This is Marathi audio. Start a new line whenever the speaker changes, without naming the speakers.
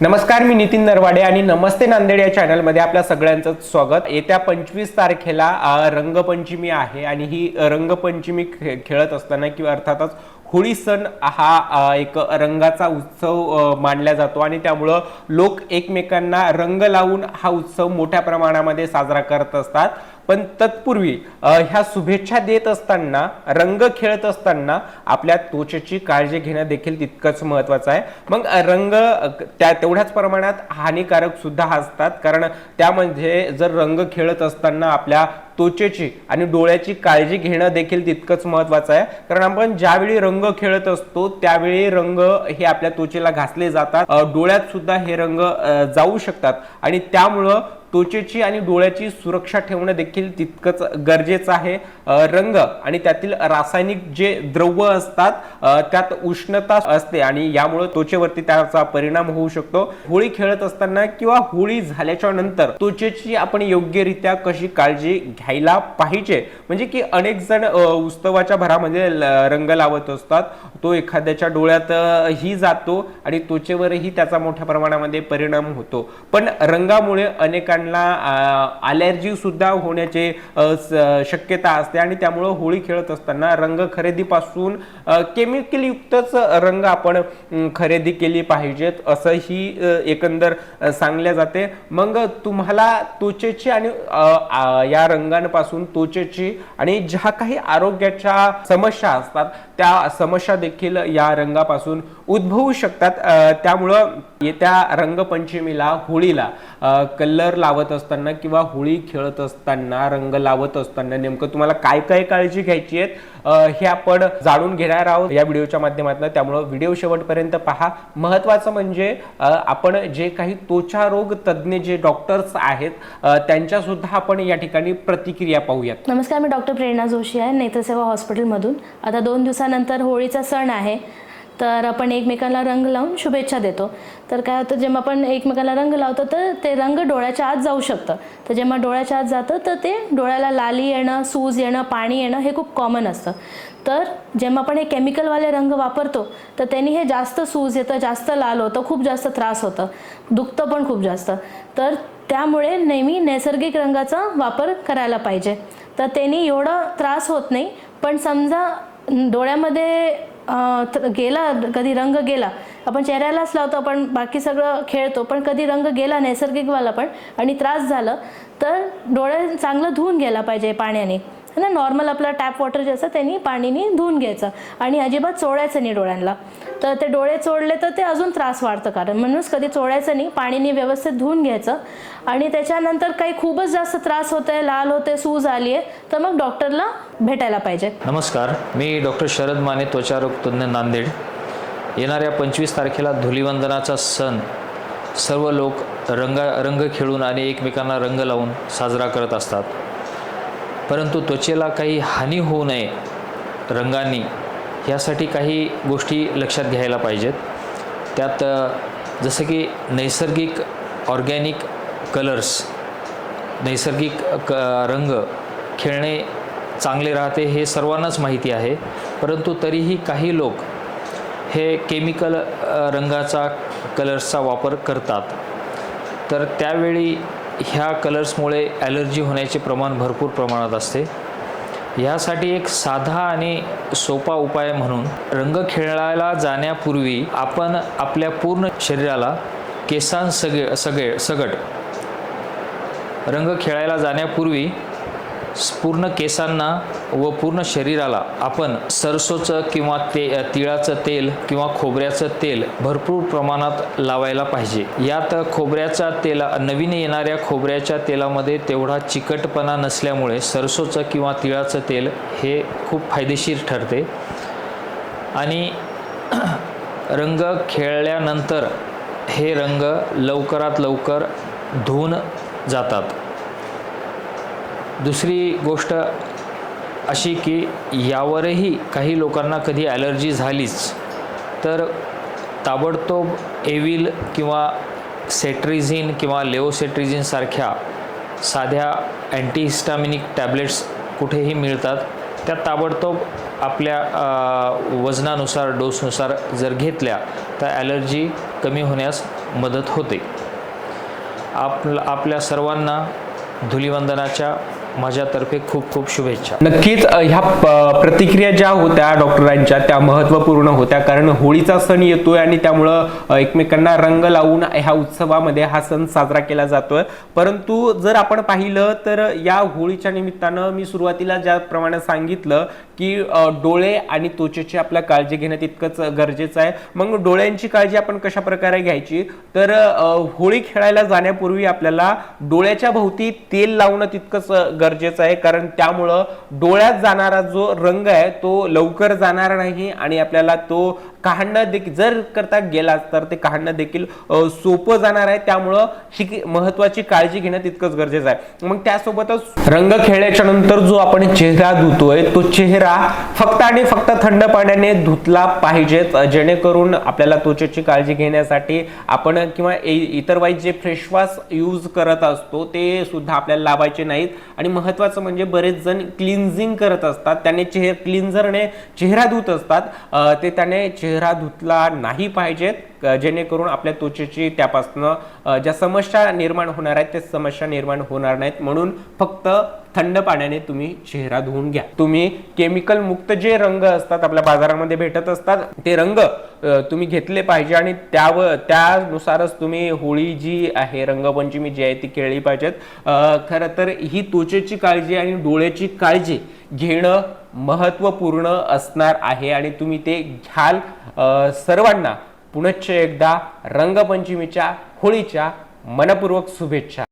नमस्कार मी नितीन नरवाडे आणि नमस्ते नांदेड या चॅनलमध्ये आपल्या सगळ्यांचं स्वागत. येत्या पंचवीस तारखेला रंगपंचमी आहे आणि ही रंगपंचमी खे- खेळत असताना किंवा अर्थातच होळी सण हा एक रंगाचा उत्सव मानला जातो आणि त्यामुळं लोक एकमेकांना रंग लावून हा उत्सव मोठ्या प्रमाणामध्ये साजरा करत असतात. पण तत्पूर्वी ह्या शुभेच्छा देत असताना रंग खेळत असताना आपल्या त्वचेची काळजी घेणं देखील तितकंच महत्वाचं आहे. मग रंग त्या तेवढ्याच प्रमाणात हानिकारक सुद्धा असतात. कारण त्यामध्ये जर रंग खेळत असताना आपल्या त्वचेची आणि डोळ्याची काळजी घेणं देखील तितकंच महत्वाचं आहे. कारण आपण ज्यावेळी रंग खेळत असतो त्यावेळी रंग हे आपल्या त्वचेला घासले जातात. डोळ्यात सुद्धा हे रंग जाऊ शकतात. आणि त्यामुळं त्वचेची आणि डोळ्याची सुरक्षा ठेवणं देखील तितकंच गरजेचं आहे. रंग आणि त्यातील रासायनिक जे द्रव्य असतात त्यात उष्णता असते आणि यामुळे त्वचेवरती त्याचा परिणाम होऊ शकतो. होळी खेळत असताना किंवा होळी झाल्याच्यानंतर त्वचेची आपण योग्यरित्या कशी काळजी घ्यायला पाहिजे? म्हणजे की अनेक जण उत्सवाच्या भरामध्ये ल- रंग लावत असतात. तो एखाद्याच्या डोळ्यात ही जातो आणि त्वचेवरही त्याचा मोठ्या प्रमाणामध्ये परिणाम होतो. पण रंगामुळे अनेकांना त्यांना सुद्धा होण्याचे शक्यता असते आणि त्यामुळं होळी खेळत असताना रंग खरेदीपासून केमिकलयुक्तच रंग आपण खरेदी केली पाहिजेत असंही एकंदर सांगले जाते. मग तुम्हाला त्वचेची आणि या रंगांपासून त्वचेची आणि ज्या काही आरोग्याच्या समस्या असतात त्या समस्या देखील या रंगापासून उद्भवू शकतात. त्यामुळं येत्या रंगपंचमीला होळीला कलर लावत असताना किंवा होळी खेळत असताना रंग लावत असताना नेमकं तुम्हाला काय काय काळजी घ्यायची आहेत हे आपण जाणून घेणार आहोत या व्हिडिओच्या माध्यमातून. त्यामुळं व्हिडिओ शेवटपर्यंत पहा. महत्वाचं म्हणजे आपण जे काही त्वचा रोग तज्ज्ञ जे डॉक्टर्स आहेत त्यांच्या सुद्धा आपण या ठिकाणी प्रतिक्रिया पाहूयात.
नमस्कार मी डॉक्टर प्रेरणा जोशी आहे नेत्रसेवा हॉस्पिटलमधून. आता दोन दिवसानंतर होळीचा सण आहे. तर आपण एकमेकांना रंग लावून शुभेच्छा देतो. तर काय होतं जेव्हा आपण एकमेकांना रंग लावतो तर ते रंग डोळ्याच्या आत जाऊ शकतं. तर जेव्हा डोळ्याच्या आत जातं तर ते डोळ्याला लाली येणं सूज येणं पाणी येणं हे खूप कॉमन असतं. तर जेव्हा आपण हे केमिकलवाले रंग वापरतो तर त्यांनी हे जास्त सूज येतं जास्त लाल होतं खूप जास्त त्रास होतं. दुखतं पण खूप जास्त. तर त्यामुळे नेहमी नैसर्गिक रंगाचा वापर करायला पाहिजे. तर त्यांनी एवढा त्रास होत नाही पण समजा डोळ्यामध्ये गेला कधी रंग गेला. आपण चेहऱ्यालाच लावतो आपण बाकी सगळं खेळतो पण कधी रंग गेला नैसर्गिकवाला पण आणि त्रास झालं तर डोळे चांगलं धुवून घ्यायला पाहिजे पाण्याने. है ना नॉर्मल आपला टॅप वॉटर जे असतं त्यांनी पाणीने धुवून घ्यायचं आणि अजिबात चोळायचं नाही डोळ्यांना. तर ते डोळे चोळले तर ते अजून त्रास वाढतं कारण म्हणूनच कधी चोळायचं नाही पाणीने व्यवस्थित धुवून घ्यायचं. आणि त्याच्यानंतर काही खूपच जास्त त्रास होत आहे लाल होते सूज आली आहे तर मग डॉक्टरला भेटायला पाहिजे.
नमस्कार मी डॉक्टर शरद माने त्वचारोग तज्ज्ञ नांदेड. येणाऱ्या पंचवीस तारखेला धुलीवंदनाचा सण. सर्व लोक रंगा रंग खेळून आणि एकमेकांना रंग लावून साजरा करत असतात. परंतु त्वचेला काही हानी होऊ नये रंगांनी यासाठी काही गोष्टी लक्षात घ्यायला पाहिजेत. त्यात जसं की नैसर्गिक ऑर्गॅनिक कलर्स नैसर्गिक क रंग खेळणे चांगले राहते हे सर्वांनाच माहिती आहे. परंतु तरीही काही लोक हे केमिकल रंगाचा कलर्सचा वापर करतात. तर त्यावेळी ह्या कलर्समुळे ॲलर्जी होण्याचे प्रमाण भरपूर प्रमाणात असते. ह्यासाठी एक साधा आणि सोपा उपाय म्हणून रंग खेळायला जाण्यापूर्वी आपण आपल्या पूर्ण शरीराला केसां सगळे सगळे सगट रंग खेळायला जाण्यापूर्वी पूर्ण केसांना व पूर्ण शरीराला आपण सरसोचं किंवा ते तिळाचं तेल किंवा खोबऱ्याचं तेल भरपूर प्रमाणात लावायला पाहिजे. यात खोबऱ्याचा तेला नवीन येणाऱ्या खोबऱ्याच्या तेलामध्ये तेवढा चिकटपणा नसल्यामुळे सरसोचं किंवा तिळाचं तेल हे खूप फायदेशीर ठरते. आणि रंग खेळल्यानंतर हे रंग लवकरात लवकर धुवून जातात. दुसरी गोष्ट अशी की यावरही काही लोकांना कधी ॲलर्जी झालीच तर ताबडतोब एविल किंवा सेट्रिझिन किंवा लेओसेट्रिझिनसारख्या साध्या अँटीहिस्टामिनिक टॅब्लेट्स कुठेही मिळतात त्या ताबडतोब आपल्या वजनानुसार डोसनुसार जर घेतल्या तर ॲलर्जी कमी होण्यास मदत होते. आपल्या आपल्या सर्वांना धुलिवंदनाच्या माझ्यातर्फे खूप खूप शुभेच्छा.
नक्कीच ह्या प्रतिक्रिया ज्या होत्या डॉक्टरांच्या त्या महत्त्वपूर्ण होत्या. कारण होळीचा सण येतोय आणि त्यामुळं एकमेकांना रंग लावून ह्या उत्सवामध्ये हा सण साजरा केला जातोय. परंतु जर आपण पाहिलं तर या होळीच्या निमित्तानं मी सुरुवातीला ज्याप्रमाणे सांगितलं की डोळे आणि त्वचेची आपल्या काळजी घेणं तितकंच गरजेचं आहे. मग डोळ्यांची काळजी आपण कशा प्रकारे घ्यायची? तर होळी खेळायला जाण्यापूर्वी आपल्याला डोळ्याच्या भोवती तेल लावणं तितकंच गरजेचं आहे. कारण त्यामुळं डोळ्यात जाणारा जो रंग आहे तो लवकर जाणार नाही आणि आपल्याला तो काढणं देखील जर करता गेला तर ते काढणं देखील सोपं जाणार आहे. त्यामुळं ही महत्वाची काळजी घेणं तितकंच गरजेचं आहे. मग त्यासोबतच रंग खेळल्याच्या नंतर जो आपण चेहरा धुतोय तो चेहरा फक्त आणि फक्त थंड पाण्याने धुतला पाहिजेत जेणेकरून आपल्याला त्वचेची काळजी घेण्यासाठी आपण किंवा इतरवाईज जे फ्रेशवॉश यूज करत असतो ते सुद्धा आपल्याला लावायचे नाहीत. आणि महत्वाचं म्हणजे बरेच जण क्लिन्झिंग करत असतात. त्याने चेहरा क्लिन्झरने चेहरा धुत असतात. ते त्याने चेहरा धुतला नाही पाहिजेत जेणेकरून आपल्या त्वचेची त्यापासनं ज्या समस्या निर्माण होणार आहेत त्या समस्या निर्माण होणार नाहीत. म्हणून फक्त थंड पाण्याने तुम्ही चेहरा धुवून घ्या. तुम्ही केमिकल मुक्त जे रंग असतात आपल्या बाजारामध्ये भेटत असतात ते रंग तुम्ही घेतले पाहिजे आणि त्यावर त्यानुसारच तुम्ही होळी जी आहे रंगपंचमी जी आहे ती खेळली पाहिजेत. खरं तर ही त्वचेची काळजी आणि डोळ्याची काळजी घेणं महत्त्वपूर्ण असणार आहे आणि तुम्ही ते घ्याल. सर्वांना पुनश्च एकदा रंगपंचमीच्या होळीच्या मनपूर्वक शुभेच्छा.